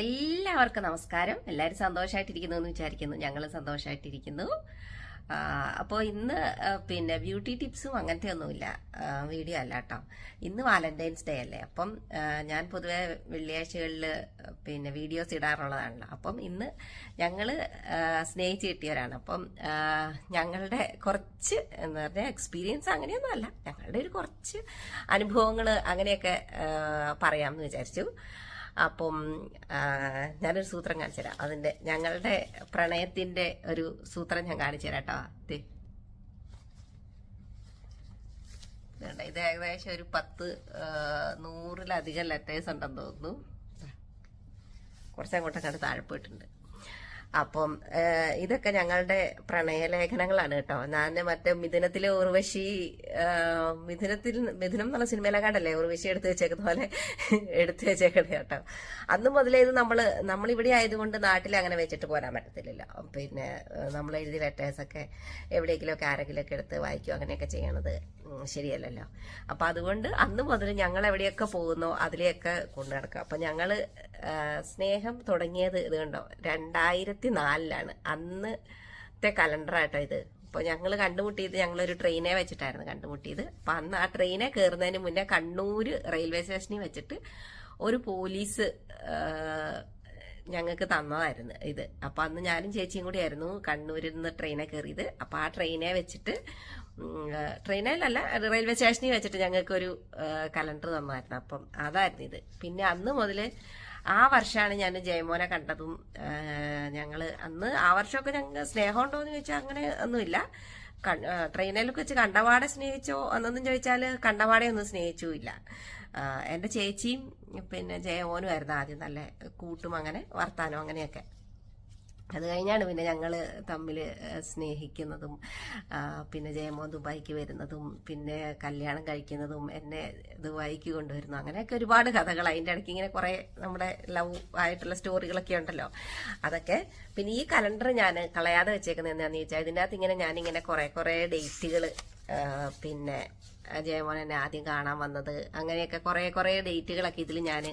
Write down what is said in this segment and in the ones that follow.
എല്ലാവർക്കും നമസ്കാരം. എല്ലാവരും സന്തോഷമായിട്ടിരിക്കുന്നു എന്ന് വിചാരിക്കുന്നു ഞങ്ങൾ സന്തോഷമായിട്ടിരിക്കുന്നു അപ്പോൾ ഇന്ന് പിന്നെ ബ്യൂട്ടി ടിപ്സും അങ്ങനത്തെ ഒന്നുമില്ല വീഡിയോ അല്ല കേട്ടോ. ഇന്ന് വാലന്റൈൻസ് ഡേ അല്ലേ? അപ്പം ഞാൻ പൊതുവെ വെള്ളിയാഴ്ചകളിൽ പിന്നെ വീഡിയോസ് ഇടാറുള്ളതാണല്ലോ. അപ്പം ഇന്ന് ഞങ്ങൾ സ്നേഹിച്ച് കിട്ടിയവരാണ്. അപ്പം ഞങ്ങളുടെ കുറച്ച് എന്താ പറയുക എക്സ്പീരിയൻസ് അങ്ങനെയൊന്നും അല്ല ഞങ്ങളുടെ ഒരു കുറച്ച് അനുഭവങ്ങൾ അങ്ങനെയൊക്കെ പറയാമെന്ന് വിചാരിച്ചു. അപ്പം ഞാനൊരു സൂത്രം കാണിച്ചു തരാം. അതിന്റെ ഞങ്ങളുടെ പ്രണയത്തിന്റെ ഒരു സൂത്രം ഞാൻ കാണിച്ചു തരാം കേട്ടോ. ഇത് ഏകദേശം ഒരു പത്ത് നൂറിലധികം ലെറ്റേഴ്സ് ഉണ്ടെന്ന് തോന്നുന്നു. കുറച്ചങ്ങോട്ടൊക്കെ താഴെ പോയിട്ടുണ്ട്. അപ്പം ഇതൊക്കെ ഞങ്ങളുടെ പ്രണയലേഖനങ്ങളാണ് കേട്ടോ. ഞാൻ മറ്റേ മിഥുനത്തിലെ ഉർവശി മിഥുനത്തിൽ മിഥുനം എന്നുള്ള സിനിമയിലെ കണ്ടല്ലേ ഉർവശി എടുത്തു വെച്ചേക്കുന്ന പോലെ എടുത്തു വെച്ചേക്കണേ കേട്ടോ. അന്ന് മുതലേ ഇത് നമ്മൾ ഇവിടെ ആയതുകൊണ്ട് നാട്ടിൽ അങ്ങനെ വെച്ചിട്ട് പോരാൻ പറ്റത്തില്ലല്ലോ. പിന്നെ നമ്മൾ എഴുതി ലെറ്റേഴ്സൊക്കെ എവിടെയെങ്കിലുമൊക്കെ ആരെങ്കിലുമൊക്കെ എടുത്ത് വായിക്കും അങ്ങനെയൊക്കെ ചെയ്യണത് ശരിയല്ലല്ലോ. അപ്പൊ അതുകൊണ്ട് അന്ന് മുതൽ ഞങ്ങൾ എവിടെയൊക്കെ പോകുന്നോ അതിലെയൊക്കെ കൊണ്ടു നടക്കുക. അപ്പൊ ഞങ്ങൾ സ്നേഹം തുടങ്ങിയത് ഇത് കണ്ടോ? രണ്ടായിരത്തി നാലിലാണ് അന്നത്തെ കലണ്ടറാട്ടോ ഇത്. അപ്പോൾ ഞങ്ങൾ കണ്ടുമുട്ടിയത് ഞങ്ങളൊരു ട്രെയിനെ വെച്ചിട്ടായിരുന്നു കണ്ടുമുട്ടിയത്. അപ്പം അന്ന് ആ ട്രെയിനെ കയറുന്നതിന് മുന്നേ കണ്ണൂർ റെയിൽവേ സ്റ്റേഷനിൽ വെച്ചിട്ട് ഒരു പോലീസ് ഞങ്ങൾക്ക് തന്നതായിരുന്നു ഇത്. അപ്പം അന്ന് ഞാനും ചേച്ചിയും കൂടി ആയിരുന്നു കണ്ണൂരിൽ നിന്ന് ട്രെയിനെ കയറിയത് അപ്പം ആ ട്രെയിനെ വെച്ചിട്ട് ട്രെയിനിലല്ല റെയിൽവേ സ്റ്റേഷനിൽ വെച്ചിട്ട് ഞങ്ങൾക്കൊരു കലണ്ടർ തന്നായിരുന്നു അപ്പം അതായിരുന്നു ഇത്. പിന്നെ അന്ന് മുതൽ ആ വർഷമാണ് ഞാൻ ജയമോനെ കണ്ടതും. ഞങ്ങൾ അന്ന് ആ വർഷമൊക്കെ ഞങ്ങൾ സ്നേഹമുണ്ടോ എന്ന് ചോദിച്ചാൽ അങ്ങനെ ഒന്നുമില്ല. ട്രെയിനിലൊക്കെ വെച്ച് കണ്ടപാടെ സ്നേഹിച്ചോ എന്നൊന്നും ചോദിച്ചാൽ കണ്ടപാടെ ഒന്നും സ്നേഹിച്ചുമില്ല ആ, എന്റെ ചേച്ചിയും പിന്നെ ജയമോനും ആയിരുന്നു ആദ്യം നല്ല കൂട്ടും അങ്ങനെ വർത്താനം അങ്ങനെയൊക്കെ. അത് കഴിഞ്ഞാണ് പിന്നെ ഞങ്ങൾ തമ്മിൽ സ്നേഹിക്കുന്നതും പിന്നെ ജയമോൻ ദുബായിക്ക് വരുന്നതും പിന്നെ കല്യാണം കഴിക്കുന്നതും എന്നെ ദുബായിക്ക് കൊണ്ടുവരുന്നു. അങ്ങനെയൊക്കെ ഒരുപാട് കഥകൾ അതിന്റെ ഇടയ്ക്ക് ഇങ്ങനെ കുറേ നമ്മുടെ ലവ് ആയിട്ടുള്ള സ്റ്റോറികളൊക്കെ ഉണ്ടല്ലോ. അതൊക്കെ പിന്നെ ഈ കലണ്ടർ ഞാൻ കളയാതെ വെച്ചേക്കുന്നത് എന്താണെന്ന് ചോദിച്ചാൽ ഇതിന്റെ അകത്ത് ഇങ്ങനെ ഞാനിങ്ങനെ കുറേ കുറേ ഡേറ്റുകൾ പിന്നെ ജയമോൻ എന്നെ ആദ്യം കാണാൻ വന്നത്. അങ്ങനെയൊക്കെ കുറേ കുറേ ഡേറ്റുകളൊക്കെ ഇതിൽ ഞാൻ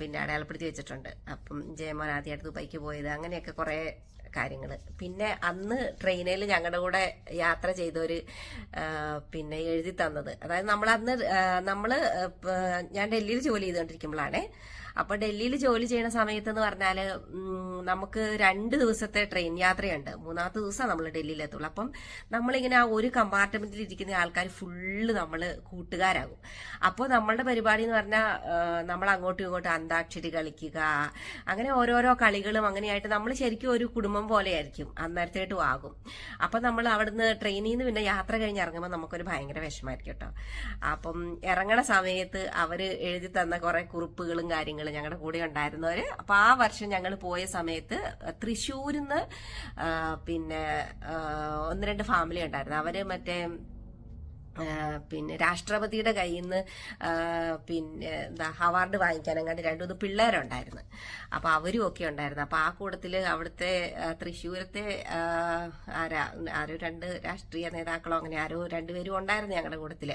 പിന്നെ അടയാളപ്പെടുത്തി വെച്ചിട്ടുണ്ട്. അപ്പം ജയമോൻ ആദ്യമായിട്ട് ദുബായിക്ക് പോയത്. അങ്ങനെയൊക്കെ കുറേ കാര്യങ്ങൾ പിന്നെ അന്ന് ട്രെയിനിൽ ഞങ്ങളുടെ കൂടെ യാത്ര ചെയ്തവര് പിന്നെ എഴുതി തന്നത്. അതായത് നമ്മൾ അന്ന് നമ്മൾ ഞാൻ ഡൽഹിയിൽ ജോലി ചെയ്തുകൊണ്ടിരിക്കുമ്പോഴാണേ അപ്പൊ ഡൽഹിയിൽ ജോലി ചെയ്യുന്ന സമയത്ത് എന്ന് പറഞ്ഞാൽ നമുക്ക് രണ്ട് ദിവസത്തെ ട്രെയിൻ യാത്രയുണ്ട്. മൂന്നാമത്തെ ദിവസം നമ്മൾ ഡൽഹിയിൽ എത്തുള്ളൂ. അപ്പം നമ്മളിങ്ങനെ ആ ഒരു കമ്പാർട്ട്മെന്റിൽ ഇരിക്കുന്ന ആൾക്കാർ ഫുള്ള് നമ്മൾ കൂട്ടുകാരാകും. അപ്പോൾ നമ്മളുടെ പരിപാടി എന്ന് പറഞ്ഞാൽ നമ്മൾ അങ്ങോട്ടും ഇങ്ങോട്ടും അന്താക്ഷരി കളിക്കുക അങ്ങനെ ഓരോരോ കളികളും അങ്ങനെയായിട്ട് നമ്മൾ ശരിക്കും ഒരു കുടുംബം പോലെയായിരിക്കും. അന്നേരത്തേട്ടും ആകും. അപ്പം നമ്മൾ അവിടുന്ന് ട്രെയിനിൽ നിന്ന് പിന്നെ യാത്ര കഴിഞ്ഞ് ഇറങ്ങുമ്പോൾ നമുക്കൊരു ഭയങ്കര വിഷമമായിരിക്കും കേട്ടോ. അപ്പം ഇറങ്ങണ സമയത്ത് അവർ എഴുതി തന്ന കുറേ കുറിപ്പുകളും കാര്യങ്ങളും ഞങ്ങളുടെ കൂടെ ഉണ്ടായിരുന്നവർ അപ്പൊ ആ വർഷം ഞങ്ങൾ പോയ സമയത്ത് തൃശ്ശൂരിൽ നിന്ന് പിന്നെ ഒന്ന് രണ്ട് ഫാമിലി ഉണ്ടായിരുന്നു. അവർ മറ്റേ പിന്നെ രാഷ്ട്രപതിയുടെ കയ്യിൽ നിന്ന് പിന്നെ എന്താ അവാർഡ് വാങ്ങിക്കാൻ അങ്ങാണ്ട് രണ്ടു മൂന്ന് പിള്ളേരുണ്ടായിരുന്നു. അപ്പോൾ അവരും ഒക്കെ ഉണ്ടായിരുന്നു. അപ്പോൾ ആ കൂട്ടത്തിൽ അവിടുത്തെ തൃശ്ശൂരത്തെ ആരാ ആരോ രണ്ട് രാഷ്ട്രീയ നേതാക്കളോ അങ്ങനെ ആരോ രണ്ടുപേരും ഉണ്ടായിരുന്നു ഞങ്ങളുടെ കൂട്ടത്തിൽ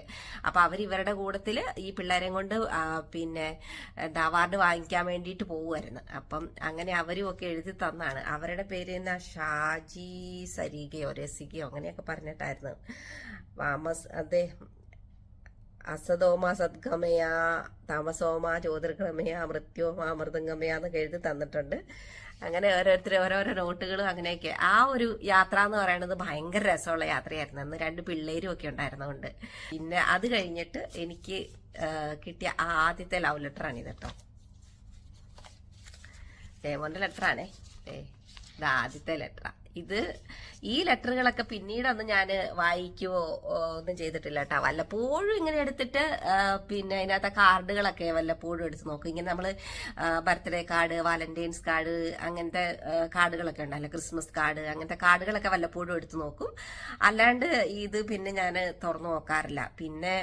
അപ്പോൾ അവർ ഇവരുടെ കൂട്ടത്തിൽ ഈ പിള്ളേരെ കൊണ്ട് പിന്നെ എന്താ അവാർഡ് വാങ്ങിക്കാൻ വേണ്ടിയിട്ട് പോകുമായിരുന്നു അപ്പം അങ്ങനെ അവരും ഒക്കെ എഴുതി തന്നാണ്. അവരുടെ പേര് എന്നാ ഷാജി സരികയോ രസികയോ അങ്ങനെയൊക്കെ പറഞ്ഞിട്ടായിരുന്നു. വാമസ് അതെ. അസതോമ സദ്ഗമയ താമസോമ ജ്യോതിർഗമയ മൃത്യോമ അമൃതംഗമയ എന്നൊക്കെ എഴുതി തന്നിട്ടുണ്ട്. അങ്ങനെ ഓരോരുത്തർ ഓരോരോ നോട്ടുകളും അങ്ങനെയൊക്കെ. ആ ഒരു യാത്ര എന്ന് പറയുന്നത് ഭയങ്കര രസമുള്ള യാത്രയായിരുന്നു. അന്ന് രണ്ട് പിള്ളേരും ഒക്കെ ഉണ്ടായിരുന്നതുകൊണ്ട് പിന്നെ അത് കഴിഞ്ഞിട്ട് എനിക്ക് കിട്ടിയ ആ ആദ്യത്തെ ലവ് ലെറ്ററാണ് ഇത് കേട്ടോ. ജയമോന്റെ ലെറ്ററാണേ. ഏ ഇത് ആദ്യത്തെ ലെറ്ററാണ് ഇത് ഈ ലെറ്ററുകളൊക്കെ പിന്നീടൊന്നും ഞാൻ വായിക്കുകയോ ഓ, ഒന്നും ചെയ്തിട്ടില്ല കേട്ടോ വല്ലപ്പോഴും ഇങ്ങനെ എടുത്തിട്ട് പിന്നെ അതിനകത്തെ കാർഡുകളൊക്കെ വല്ലപ്പോഴും എടുത്ത് നോക്കും. ഇങ്ങനെ നമ്മൾ ബർത്ത്ഡേ കാർഡ് വാലന്റൈൻസ് കാർഡ് അങ്ങനത്തെ കാർഡുകളൊക്കെ ഉണ്ടല്ലോ. ക്രിസ്മസ് കാർഡ് അങ്ങനത്തെ കാർഡുകളൊക്കെ വല്ലപ്പോഴും എടുത്ത് നോക്കും. അല്ലാണ്ട് ഇത് പിന്നെ ഞാൻ തുറന്നു നോക്കാറില്ല. പിന്നെ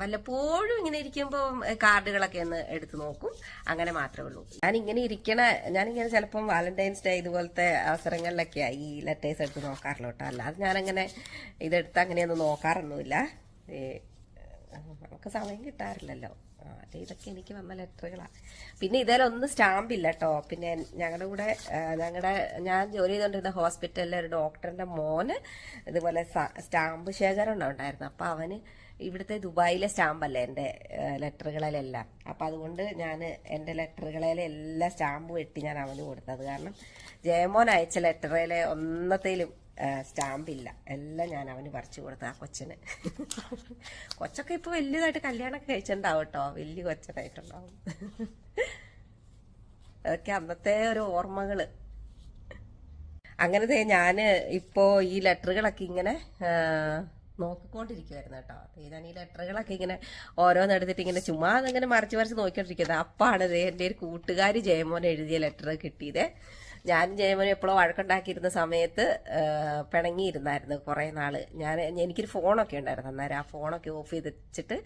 വല്ലപ്പോഴും ഇങ്ങനെ ഇരിക്കുമ്പോൾ കാർഡുകളൊക്കെ ഒന്ന് എടുത്ത് നോക്കും. അങ്ങനെ മാത്രമേ ഉള്ളൂ. ഞാൻ ഇങ്ങനെ ഇരിക്കണ ഞാനിങ്ങനെ ചിലപ്പം വാലന്റൈൻസ് ഡേ ഇതുപോലത്തെ അവസരങ്ങളിലൊക്കെയാ ഈ ലെറ്റേഴ്സ് എടുത്ത് നോക്കാറില്ല കേട്ടോ. അല്ലാതെ ഞാനങ്ങനെ ഇതെടുത്ത് അങ്ങനെയൊന്നും നോക്കാറൊന്നുമില്ല. നമുക്ക് സമയം കിട്ടാറില്ലല്ലോ. അതെ ഇതൊക്കെ എനിക്ക് വന്ന ലെറ്ററുകളാണ് പിന്നെ ഇതിലൊന്നും സ്റ്റാമ്പ് ഇല്ല കേട്ടോ. പിന്നെ ഞങ്ങളുടെ കൂടെ ഞങ്ങളുടെ ഞാൻ ജോലി ചെയ്തുകൊണ്ടിരുന്ന ഹോസ്പിറ്റലിലെ ഒരു ഡോക്ടറിന്റെ മോന് ഇതുപോലെ സ്റ്റാമ്പ് ശേഖരം ഉണ്ടായിരുന്നു. അപ്പോൾ അവന് ഇവിടുത്തെ ദുബായിലെ സ്റ്റാമ്പല്ലേ എന്റെ ലെറ്ററുകളിലെല്ലാം. അപ്പം അതുകൊണ്ട് ഞാൻ എന്റെ ലെറ്ററുകളിലെ എല്ലാ സ്റ്റാമ്പും വെട്ടി ഞാൻ അവന് കൊടുത്തത്. കാരണം ജയമോൻ അയച്ച ലെറ്ററിലെ ഒന്നത്തേലും സ്റ്റാമ്പില്ല. എല്ലാം ഞാൻ അവന് പറിച്ചു കൊടുത്തു ആ കൊച്ചിന്. കൊച്ചൊക്കെ ഇപ്പൊ വലിയതായിട്ട് കല്യാണമൊക്കെ കഴിച്ചിട്ടുണ്ടാവും കേട്ടോ. വലിയ കൊച്ചനായിട്ടുണ്ടാവും. അതൊക്കെ അന്നത്തെ ഒരു ഓർമ്മകൾ അങ്ങനത്തെ ഞാൻ ഇപ്പോ ഈ ലെറ്ററുകളൊക്കെ ഇങ്ങനെ നോക്കിക്കൊണ്ടിരിക്കുവായിരുന്നു കേട്ടോ. ഈ ലെറ്ററുകളൊക്കെ ഇങ്ങനെ ഓരോന്നെടുത്തിട്ട് ഇങ്ങനെ ചുമ്മാ അങ്ങനെ മറിച്ച് മറിച്ച് നോക്കിക്കൊണ്ടിരിക്കുന്നത്. അപ്പാണ് എന്റെ ഒരു കൂട്ടുകാരി ജയമോൻ എഴുതിയ ലെറ്റർ കിട്ടിയത്. ഞാനും ജയമനും എപ്പോഴും വഴക്കുണ്ടാക്കിയിരുന്ന സമയത്ത് പിണങ്ങിയിരുന്നായിരുന്നു കുറേ നാൾ. ഞാൻ എനിക്കൊരു ഫോണൊക്കെ ഉണ്ടായിരുന്നു അന്നേരം. ആ ഫോണൊക്കെ ഓഫ് ചെയ്ത് വെച്ചിട്ട്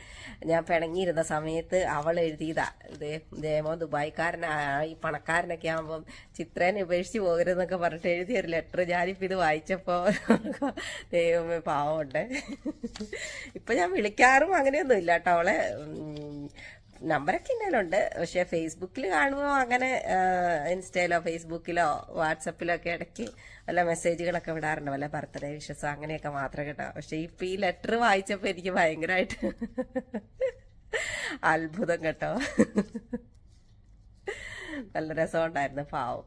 ഞാൻ പിണങ്ങിയിരുന്ന സമയത്ത് അവൾ എഴുതിയതാ. ഇതേ ജയമോ ദുബായിക്കാരനാ ഈ പണക്കാരനൊക്കെ ആകുമ്പം ചിത്രേനെ ഉപേക്ഷിച്ച് പോകരുതെന്നൊക്കെ പറഞ്ഞിട്ട് എഴുതിയ ഒരു ലെറ്റർ ഞാനിപ്പോൾ ഇത് വായിച്ചപ്പോൾ ദൈവമേ പാവമുണ്ട്. ഇപ്പം ഞാൻ വിളിക്കാറും അങ്ങനെയൊന്നും ഇല്ല കേട്ടോ അവളെ. നമ്പറൊക്കെ എന്നാലുണ്ട് പക്ഷെ ഫേസ്ബുക്കിൽ കാണുമ്പോൾ അങ്ങനെ ഇൻസ്റ്റയിലോ ഫേസ്ബുക്കിലോ വാട്സപ്പിലോ ഒക്കെ ഇടയ്ക്ക് വല്ല മെസ്സേജുകളൊക്കെ വിടാറുണ്ട്. വല്ല ബർത്ത്ഡേ വിഷസ് അങ്ങനെയൊക്കെ മാത്രം കേട്ടോ. പക്ഷെ ഇപ്പം ഈ ലെറ്റർ വായിച്ചപ്പോൾ എനിക്ക് ഭയങ്കരമായിട്ട് അത്ഭുതം കേട്ടോ. നല്ല രസമുണ്ടായിരുന്നു. പാവം.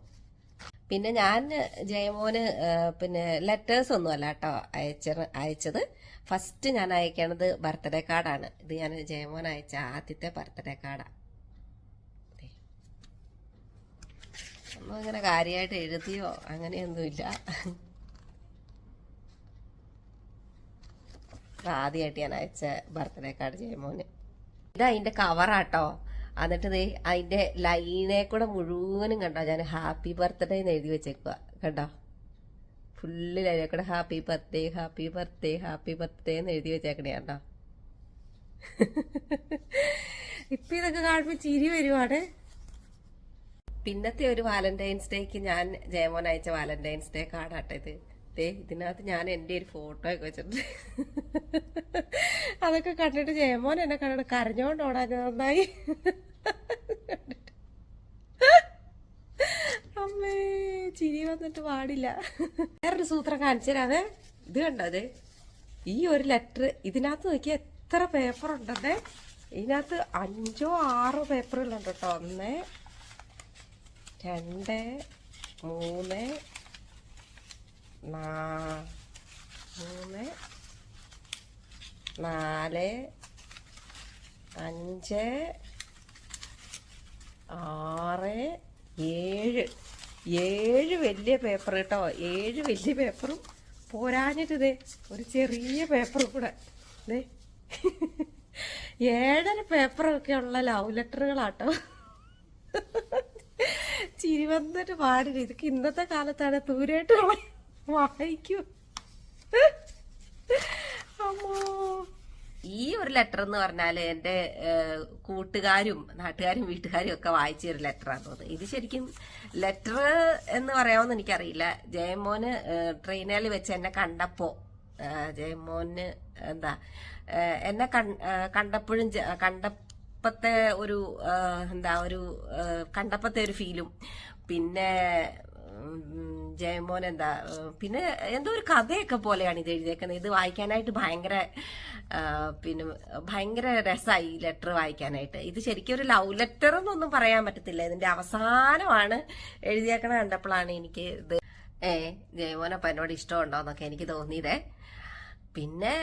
പിന്നെ ഞാൻ ജയമോന് പിന്നെ ലെറ്റേഴ്സ് ഒന്നും അല്ല കേട്ടോ അയച്ച അയച്ചത്. ഫസ്റ്റ് ഞാൻ അയക്കണത് ബർത്ത്ഡേ കാർഡാണ്. ഇത് ഞാൻ ജയമോൻ അയച്ച ആദ്യത്തെ ബർത്ത്ഡേ കാർഡാണ് അങ്ങനെ കാര്യമായിട്ട് എഴുതിയോ? അങ്ങനെയൊന്നുമില്ല. ആദ്യമായിട്ട് ഞാൻ അയച്ച ബർത്ത്ഡേ കാർഡ് ജയമോന്. ഇത് അതിന്റെ കവറാട്ടോ. എന്നിട്ട് ദേ അതിന്റെ ലൈനെ കൂടെ മുഴുവനും കണ്ടോ? ഞാൻ ഹാപ്പി ബർത്ത്ഡേ എന്ന് എഴുതി വെച്ചേക്കുക കണ്ടോ? ഫുള്ള് ലൈനെ കൂടെ happy birthday happy birthday happy birthday എന്ന് എഴുതി വെച്ചേക്കണേ കണ്ടോ? ഇപ്പൊ ഇതൊക്കെ കാണുമ്പോ ചിരി വരുവാണ്. പിന്നത്തെ ഒരു വാലന്റൈൻസ് ഡേക്ക് ഞാൻ ജയമോൻ അയച്ച വാലന്റൈൻസ് ഡേ കാർഡാട്ടെ ഇത്. ദേ ഇതിനകത്ത് ഞാൻ എന്റെ ഒരു ഫോട്ടോ ഒക്കെ വെച്ചിട്ടുണ്ട്. അതൊക്കെ കണ്ടിട്ട് ജയമോൻ എന്നെ കണ്ടിട്ട് കരഞ്ഞോണ്ട് ഓടാൻ നന്നായി. ചിരി വന്നിട്ട് പാടില്ല. വേറൊരു സൂത്രം കാണിച്ചു തരാതെ ഇത് കണ്ടത് ഈ ഒരു ലെറ്റർ ഇതിനകത്ത് നോക്കിയാൽ എത്ര പേപ്പർ ഉണ്ടെന്നേ? ഇതിനകത്ത് അഞ്ചോ ആറോ പേപ്പറുകളുണ്ട് കേട്ടോ. ഒന്ന് രണ്ട് മൂന്ന് മൂന്ന് നാല് അഞ്ച് ആറ് ഏഴ്. ഏഴ് വലിയ പേപ്പർ കേട്ടോ. ഏഴ് വലിയ പേപ്പറും പോരാഞ്ഞിട്ട് ഇതേ ഒരു ചെറിയ പേപ്പറും കൂടെ. ദേ. ഏഴര പേപ്പറൊക്കെ ഉള്ള ലവ് ലെറ്ററുകളാട്ടോ ചിരി വന്നിട്ട് പാടില്ല. ഇതൊക്കെ ഇന്നത്തെ കാലത്താണ് ദൂരായിട്ട് വായിക്കൂ. ഈ ഒരു ലെറ്റർ എന്ന് പറഞ്ഞാൽ എന്റെ കൂട്ടുകാരും നാട്ടുകാരും വീട്ടുകാരും ഒക്കെ വായിച്ച ഒരു ലെറ്ററാണ് തോന്നുന്നത് ഇത് ശരിക്കും ലെറ്റർ എന്ന് പറയാമെന്ന് എനിക്കറിയില്ല. ജയമോന് ട്രെയിനിൽ വെച്ച് എന്നെ കണ്ടപ്പോൾ ജയമോന് എന്താ എന്നെ കണ്ടപ്പോഴും കണ്ടപ്പത്തെ ഒരു എന്താ ഒരു കണ്ടപ്പത്തെ ഒരു ഫീലും പിന്നെ ജയമോൻ എന്താ പിന്നെ എന്തോ ഒരു കഥയൊക്കെ പോലെയാണ് ഇത് എഴുതിയേക്കുന്നത്. ഇത് വായിക്കാനായിട്ട് ഭയങ്കര പിന്നെ ഭയങ്കര രസമായി ഈ ലെറ്റർ വായിക്കാനായിട്ട്. ഇത് ശരിക്കും ഒരു ലവ് ലെറ്റർ എന്നൊന്നും പറയാൻ പറ്റത്തില്ല. ഇതിന്റെ അവസാനമാണ് എഴുതിയേക്കണ കണ്ടപ്പോഴാണ് എനിക്ക് ഇത് ഏ ജയമോനപ്പ എന്നോട് ഇഷ്ടമുണ്ടോ എന്നൊക്കെ എനിക്ക് തോന്നിയതേ. പിന്നെ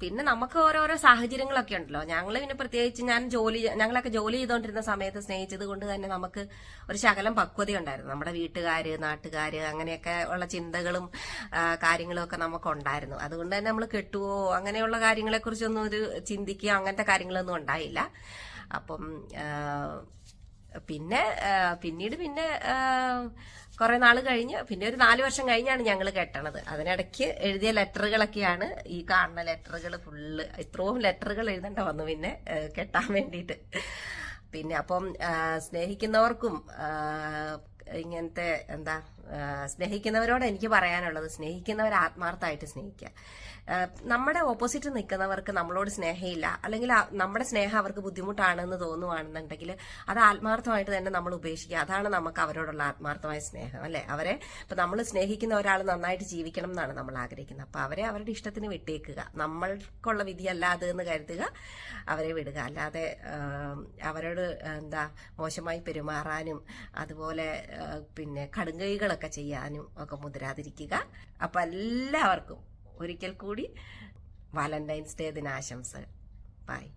പിന്നെ നമുക്ക് ഓരോരോ സാഹചര്യങ്ങളൊക്കെ ഉണ്ടല്ലോ. ഞങ്ങൾ പിന്നെ പ്രത്യേകിച്ച് ഞാൻ ജോലി ഞങ്ങളൊക്കെ ജോലി ചെയ്തുകൊണ്ടിരുന്ന സമയത്ത് സ്നേഹിച്ചത് കൊണ്ട് തന്നെ നമുക്ക് ഒരു ശകലം പക്വത ഉണ്ടായിരുന്നു. നമ്മുടെ വീട്ടുകാര് നാട്ടുകാര് അങ്ങനെയൊക്കെ ഉള്ള ചിന്തകളും കാര്യങ്ങളും ഒക്കെ നമുക്കുണ്ടായിരുന്നു. അതുകൊണ്ട് തന്നെ നമ്മൾ കെട്ടുവോ അങ്ങനെയുള്ള കാര്യങ്ങളെ കുറിച്ചൊന്നും ഒരു ചിന്തിക്കുകയോ അങ്ങനത്തെ കാര്യങ്ങളൊന്നും ഉണ്ടായില്ല. അപ്പം പിന്നെ പിന്നീട് പിന്നെ കുറെ നാൾ കഴിഞ്ഞ് പിന്നെ ഒരു നാല് വർഷം കഴിഞ്ഞാണ് ഞങ്ങൾ കെട്ടണത്. അതിനിടയ്ക്ക് എഴുതിയ ലെറ്ററുകളൊക്കെയാണ് ഈ കാണുന്ന ലെറ്ററുകൾ ഫുള്ള്. ഇത്രയും ലെറ്ററുകൾ എഴുതേണ്ട വന്നു പിന്നെ കെട്ടാൻ വേണ്ടിയിട്ട്. പിന്നെ അപ്പം സ്നേഹിക്കുന്നവർക്കും ഇങ്ങനത്തെ എന്താ സ്നേഹിക്കുന്നവരോട് എനിക്ക് പറയാനുള്ളത് സ്നേഹിക്കുന്നവർ ആത്മാർത്ഥമായിട്ട് സ്നേഹിക്കുക. നമ്മുടെ ഓപ്പോസിറ്റ് നിൽക്കുന്നവർക്ക് നമ്മളോട് സ്നേഹമില്ല. അല്ലെങ്കിൽ നമ്മുടെ സ്നേഹം അവർക്ക് ബുദ്ധിമുട്ടാണെന്ന് തോന്നുവാണെന്നുണ്ടെങ്കിൽ അത് ആത്മാർത്ഥമായിട്ട് തന്നെ നമ്മൾ ഉപേക്ഷിക്കുക. അതാണ് നമുക്ക് അവരോടുള്ള ആത്മാർത്ഥമായ സ്നേഹം അല്ലെ? അവരെ ഇപ്പൊ നമ്മൾ സ്നേഹിക്കുന്ന ഒരാൾ നന്നായിട്ട് ജീവിക്കണം എന്നാണ് നമ്മൾ ആഗ്രഹിക്കുന്നത്. അപ്പൊ അവരെ അവരുടെ ഇഷ്ടത്തിന് വിട്ടേക്കുക. നമ്മൾക്കുള്ള വിധിയല്ല അത് എന്ന് കരുതുക. അവരെ വിടുക. അല്ലാതെ അവരോട് എന്താ മോശമായി പെരുമാറാനും അതുപോലെ പിന്നെ കടുങ്കൈകളൊക്കെ ചെയ്യാനും ഒക്കെ മുതിരാതിരിക്കുക. അപ്പം എല്ലാവർക്കും ഒരിക്കൽ കൂടി വാലന്റൈൻസ് ഡേ ദിനാശംസകൾ. ബൈ